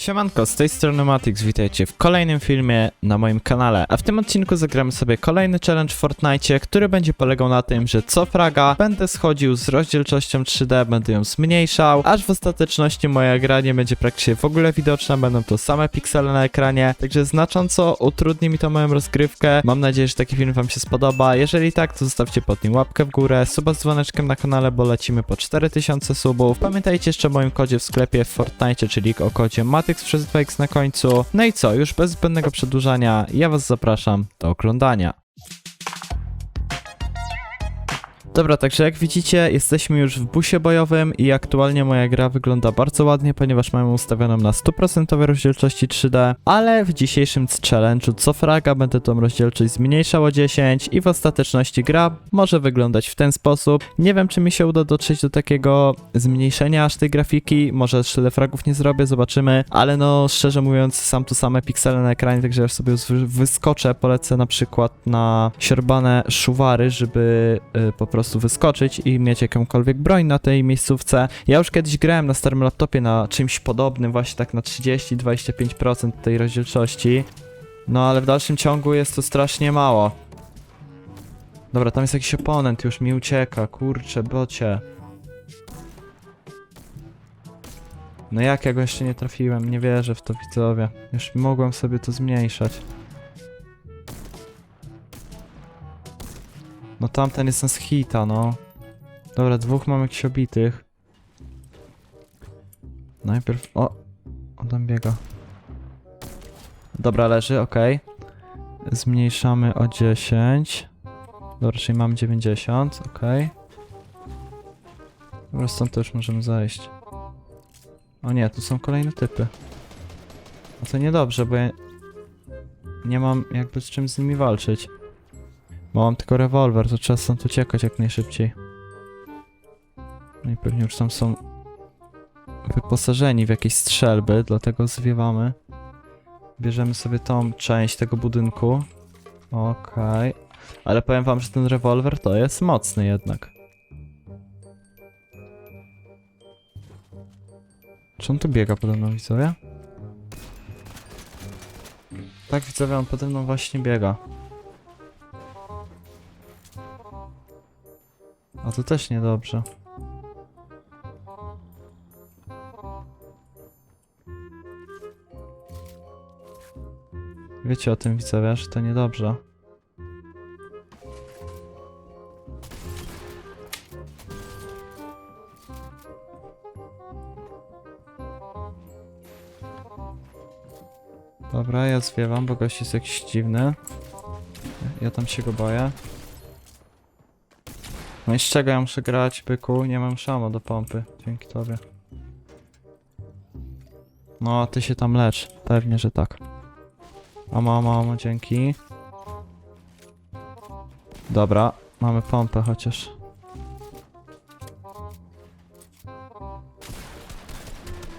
Siemanko, z tej strony Matix, witajcie w kolejnym filmie na moim kanale. A w tym odcinku zagramy sobie kolejny challenge w Fortnite, który będzie polegał na tym, że co fraga będę schodził z rozdzielczością 3D, będę ją zmniejszał, aż w ostateczności moja gra nie będzie praktycznie w ogóle widoczna, będą to same piksele na ekranie, także znacząco utrudni mi to moją rozgrywkę. Mam nadzieję, że taki film wam się spodoba. Jeżeli tak, to zostawcie pod nim łapkę w górę, suba z dzwoneczkiem na kanale, bo lecimy po 4000 subów. Pamiętajcie jeszcze o moim kodzie w sklepie w Fortnite, czyli o kodzie Matix przez 2x na końcu. No i co, już bez zbędnego przedłużania, ja was zapraszam do oglądania. Dobra, także jak widzicie, jesteśmy już w busie bojowym i aktualnie moja gra wygląda bardzo ładnie, ponieważ mamy ustawioną na 100% rozdzielczości 3D, ale w dzisiejszym challenge'u co fraga będę tą rozdzielczość zmniejszał o 10 i w ostateczności gra może wyglądać w ten sposób. Nie wiem, czy mi się uda dotrzeć do takiego zmniejszenia aż tej grafiki, może tyle fragów nie zrobię, zobaczymy, ale no szczerze mówiąc sam tu same piksele na ekranie, także ja sobie wy- wyskoczę, polecę na przykład na siorbane szuwary, żeby y, po prostu wyskoczyć i mieć jakąkolwiek broń na tej miejscówce. Ja już kiedyś grałem na starym laptopie na czymś podobnym, właśnie tak na 30-25% tej rozdzielczości. No ale w dalszym ciągu jest to strasznie mało. Dobra, tam jest jakiś oponent, już mi ucieka, kurczę, bocie. No jak ja go jeszcze nie trafiłem, nie wierzę w to widzowie. Już mogłem sobie to zmniejszać. No tamten jest z hita, no. Dobra, dwóch mam jakichś obitych. Najpierw... O! On tam biega. Dobra, leży, okej. Zmniejszamy o 10. Dobra, czyli mam 90, okej. Dobra, stąd też możemy zajść. O nie, tu są kolejne typy. A to niedobrze, bo ja nie mam jakby z czym z nimi walczyć. Bo mam tylko rewolwer, to trzeba stąd uciekać jak najszybciej. No i pewnie już tam są wyposażeni w jakieś strzelby, dlatego zwiewamy. Bierzemy sobie tą część tego budynku. Okej. Ale powiem wam, że ten rewolwer to jest mocny jednak. Czy on tu biega pode mną, widzowie? Tak, widzowie, on pode mną właśnie biega. A to też niedobrze. Wiecie o tym, widzowie, że to niedobrze. Dobra, ja zwiewam, bo gość jest jakiś dziwny. Ja tam się go boję. No i z czego ja muszę grać, byku? Nie mam szamo do pompy. Dzięki tobie. No, a ty się tam lecz. Pewnie, że tak. Mamo, mamo, dzięki. Dobra, mamy pompę chociaż.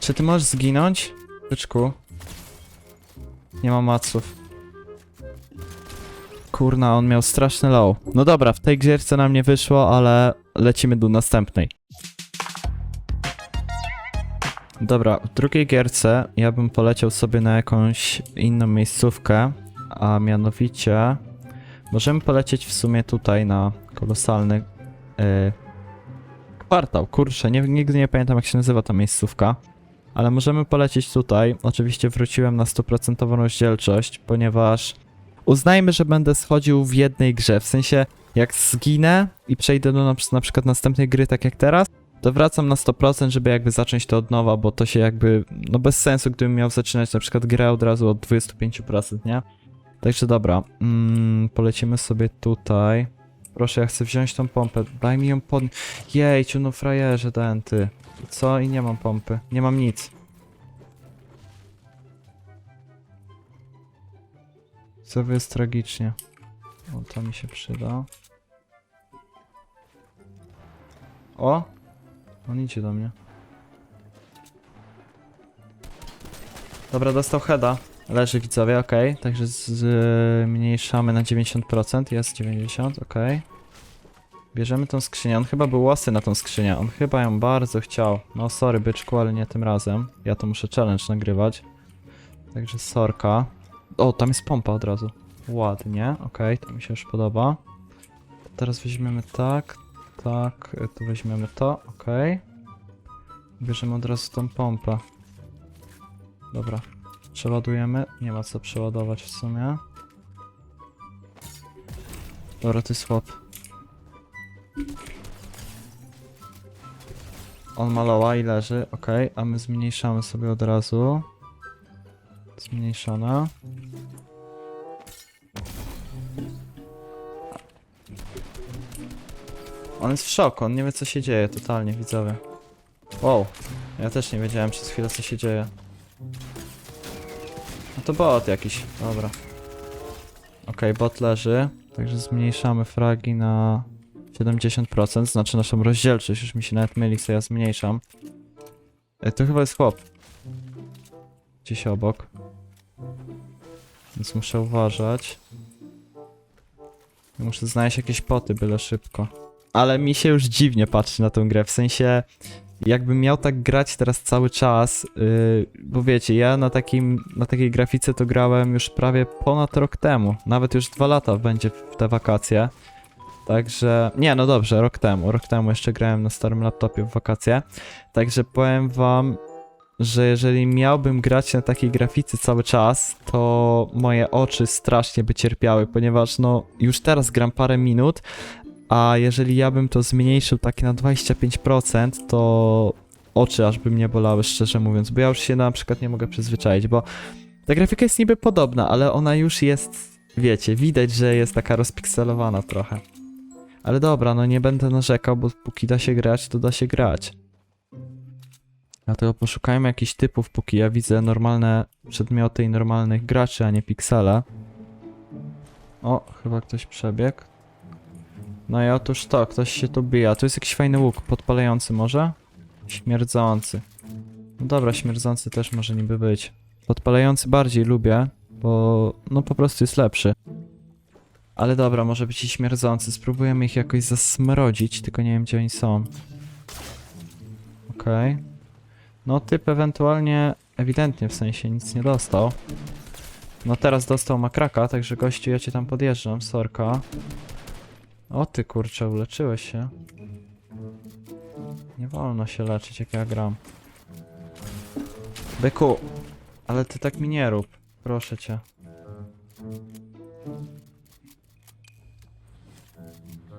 Czy ty możesz zginąć? Byczku. Nie ma maców. Kurna, on miał straszny low. No dobra, w tej gierce nam nie wyszło, ale lecimy do następnej. Dobra, w drugiej gierce ja bym poleciał sobie na jakąś inną miejscówkę, a mianowicie możemy polecieć w sumie tutaj na kolosalny yy, kwartał. Kurczę, nie, nigdy nie pamiętam jak się nazywa ta miejscówka. Ale możemy polecieć tutaj. Oczywiście wróciłem na 100% rozdzielczość, ponieważ uznajmy, że będę schodził w jednej grze. W sensie, jak zginę i przejdę do na, na przykład następnej gry, tak jak teraz, to wracam na 100%, żeby jakby zacząć to od nowa, bo to się jakby, no bez sensu, gdybym miał zaczynać na przykład grę od razu od 25%, nie? Także dobra, mm, polecimy sobie tutaj. Proszę, ja chcę wziąć tą pompę, daj mi ją pod... Jejciu, no frajerze denty. Co? I nie mam pompy, nie mam nic. Co jest tragicznie. O, to mi się przyda. O! On idzie do mnie. Dobra, dostał heada. Leży widzowie, okej. Także zmniejszamy na 90%. Jest 90, okej. Bierzemy tą skrzynię. On chyba był łasy na tą skrzynię. On chyba ją bardzo chciał. No sorry byczku, ale nie tym razem. Ja to muszę challenge nagrywać. Także sorka. O, tam jest pompa od razu. Ładnie, okej, to mi się już podoba. Teraz weźmiemy tak, tak, y, tu weźmiemy to, okej. Bierzemy od razu tą pompę. Dobra, przeładujemy. Nie ma co przeładować w sumie. Dobra, to jest chłop. On maloła i leży, okej, a my zmniejszamy sobie od razu. Zmniejszone. On jest w szoku, on nie wie co się dzieje totalnie, widzowie. Wow, ja też nie wiedziałem przez chwilę co się dzieje. No to bot jakiś, dobra. Okej, bot leży, także zmniejszamy fragi na 70%, znaczy naszą rozdzielczość, już mi się nawet myli, co ja zmniejszam. E, to chyba jest chłop. Gdzieś obok. Więc muszę uważać. Muszę znaleźć jakieś poty, byle szybko. Ale mi się już dziwnie patrzy na tę grę, w sensie jakbym miał tak grać teraz cały czas, yy, bo wiecie, ja na, takim, na takiej grafice to grałem już prawie ponad rok temu, nawet już dwa lata będzie w te wakacje. Także, nie no dobrze, rok temu, rok temu jeszcze grałem na starym laptopie w wakacje. Także powiem wam, że jeżeli miałbym grać na takiej grafice cały czas, to moje oczy strasznie by cierpiały, ponieważ no już teraz gram parę minut, a jeżeli ja bym to zmniejszył tak na 25%, to oczy aż by mnie bolały, szczerze mówiąc, bo ja już się na przykład nie mogę przyzwyczaić, bo ta grafika jest niby podobna, ale ona już jest, wiecie, widać, że jest taka rozpikselowana trochę. Ale dobra, no nie będę narzekał, bo póki da się grać, to da się grać. Dlatego poszukajmy jakichś typów, póki ja widzę normalne przedmioty i normalnych graczy, a nie piksele. O, chyba ktoś przebiegł. No i otóż to, ktoś się tu bija. Tu jest jakiś fajny łuk, podpalający może? Śmierdzący. No dobra, śmierdzący też może niby być. Podpalający bardziej lubię, bo no po prostu jest lepszy. Ale dobra, może być i śmierdzący. Spróbujemy ich jakoś zasmrodzić, tylko nie wiem gdzie oni są. Okej. No typ ewentualnie, ewidentnie w sensie nic nie dostał. No teraz dostał makraka, także gościu ja cię tam podjeżdżam, sorka. O ty kurczę, uleczyłeś się. Nie wolno się leczyć jak ja gram. Byku, ale ty tak mi nie rób, proszę cię.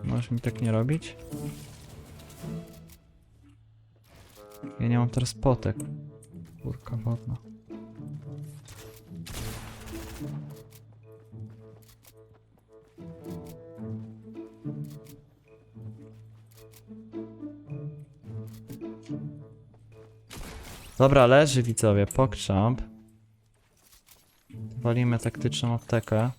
Możesz mi tak nie robić? Ja nie mam teraz potek. Kurka wodna. Dobra, leży widzowie, pokrzamp. Walimy taktyczną aptekę.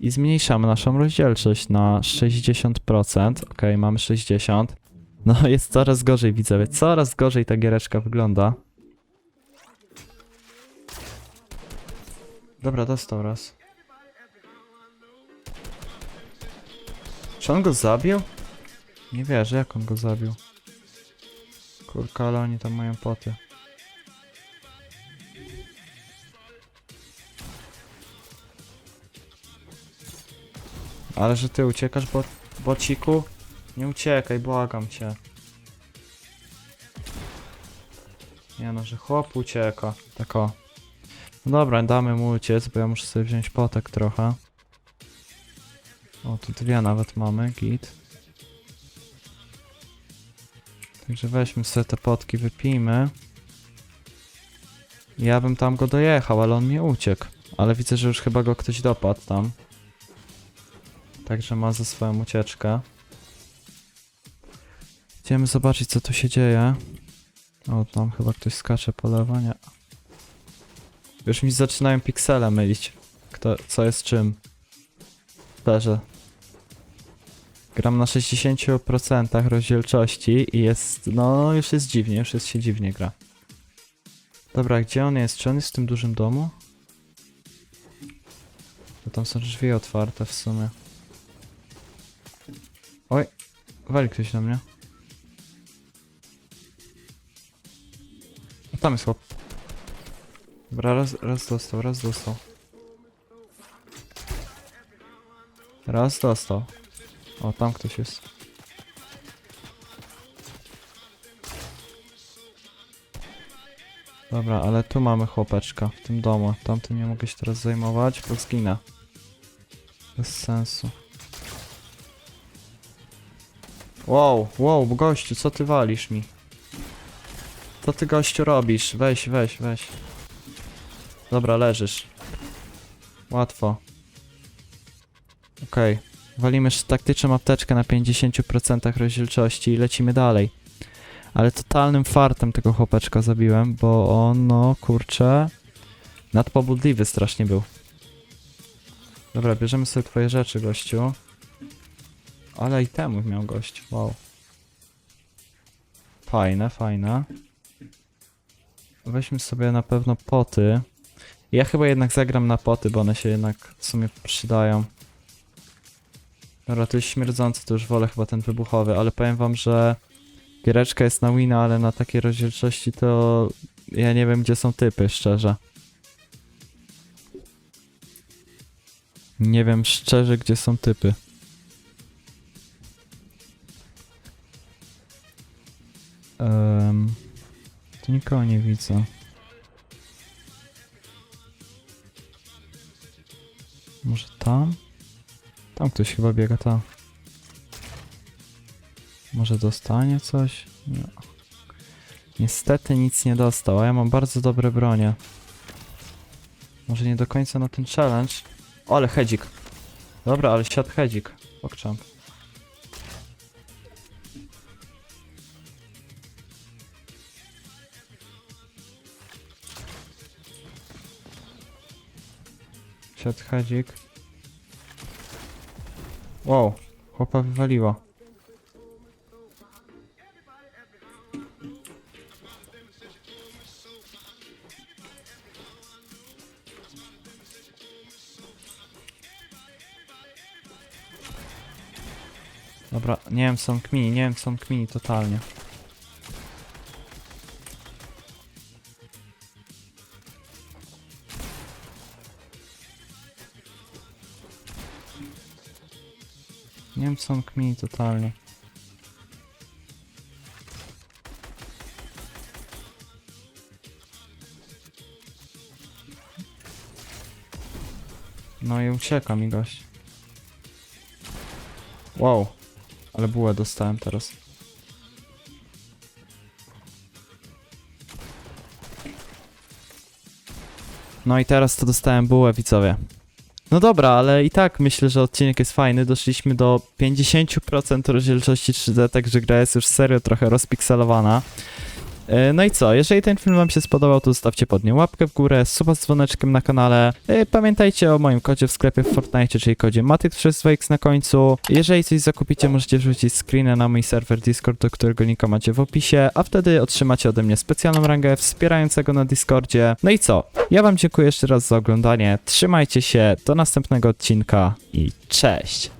I zmniejszamy naszą rozdzielczość na 60%. Ok, mamy 60. No jest coraz gorzej widzowie, coraz gorzej ta giereczka wygląda. Dobra, dostał raz. Czy on go zabił? Nie wierzę, jak on go zabił. Kurka, ale oni tam mają poty. Ale że ty uciekasz, bo bociku? Nie uciekaj, błagam cię. Nie no, że chłop ucieka. Tak o. No dobra, damy mu uciec, bo ja muszę sobie wziąć potek trochę. O, tu dwie nawet mamy, git. Także weźmy sobie te potki, wypijmy. Ja bym tam go dojechał, ale on mi uciekł. Ale widzę, że już chyba go ktoś dopadł tam. Także ma ze swoją ucieczkę. Idziemy zobaczyć, co tu się dzieje. O, tam chyba ktoś skacze po lewo, nie. Już mi zaczynają piksele mylić. Kto, co jest czym. Leżę. Gram na 60% rozdzielczości i jest, no już jest dziwnie, już jest się dziwnie gra. Dobra, gdzie on jest? Czy on jest w tym dużym domu? Bo tam są drzwi otwarte w sumie. Oj, wali ktoś na mnie. Tam jest chłop. Dobra, raz, raz dostał, raz dostał. Raz dostał. O, tam ktoś jest. Dobra, ale tu mamy chłopeczka w tym domu. Tamtym nie mogę się teraz zajmować, bo zginę. Bez sensu. Wow, wow, gościu, co ty walisz mi? Co ty gościu robisz? Weź, weź, weź. Dobra, leżysz. Łatwo. Okej. Walimy sz- taktyczną apteczkę na 50% rozdzielczości i lecimy dalej. Ale totalnym fartem tego chłopeczka zabiłem, bo on, no kurczę, nadpobudliwy strasznie był. Dobra, bierzemy sobie twoje rzeczy, gościu. Ale i temu miał gość, wow. Fajne, fajne. Weźmy sobie na pewno poty. Ja chyba jednak zagram na poty, bo one się jednak w sumie przydają. Dobra, to jest śmierdzący, to już wolę chyba ten wybuchowy, ale powiem wam, że giereczka jest na wina, ale na takiej rozdzielczości to ja nie wiem gdzie są typy, szczerze. Nie wiem szczerze gdzie są typy. Tu nikogo nie widzę. Może tam? Tam ktoś chyba biega, tam. Może dostanie coś? Nie. Niestety nic nie dostał, a ja mam bardzo dobre bronie. Może nie do końca na ten challenge. O, ale hedzik. Dobra, ale siadł hedzik. Pokczam. Siadł hedzik. Wow, chłopa wywaliło. Dobra, nie wiem są kmini, nie wiem są kmini totalnie. Nie wiem są kmini totalnie. No i ucieka mi gość. Wow, ale bułę dostałem teraz. No i teraz to dostałem bułę, widzowie. No dobra, ale i tak myślę, że odcinek jest fajny. Doszliśmy do 50% rozdzielczości 3D, także gra jest już serio trochę rozpikselowana. E, No i co, jeżeli ten film wam się spodobał, to zostawcie pod nim łapkę w górę, suba z dzwoneczkiem na kanale. E, Pamiętajcie o moim kodzie w sklepie w Fortnite, czyli kodzie Matyk32x na końcu. Jeżeli coś zakupicie, możecie wrzucić screena na mój serwer Discord, do którego linka macie w opisie, a wtedy otrzymacie ode mnie specjalną rangę wspierającego na Discordzie. No i co, ja wam dziękuję jeszcze raz za oglądanie, trzymajcie się, do następnego odcinka i cześć!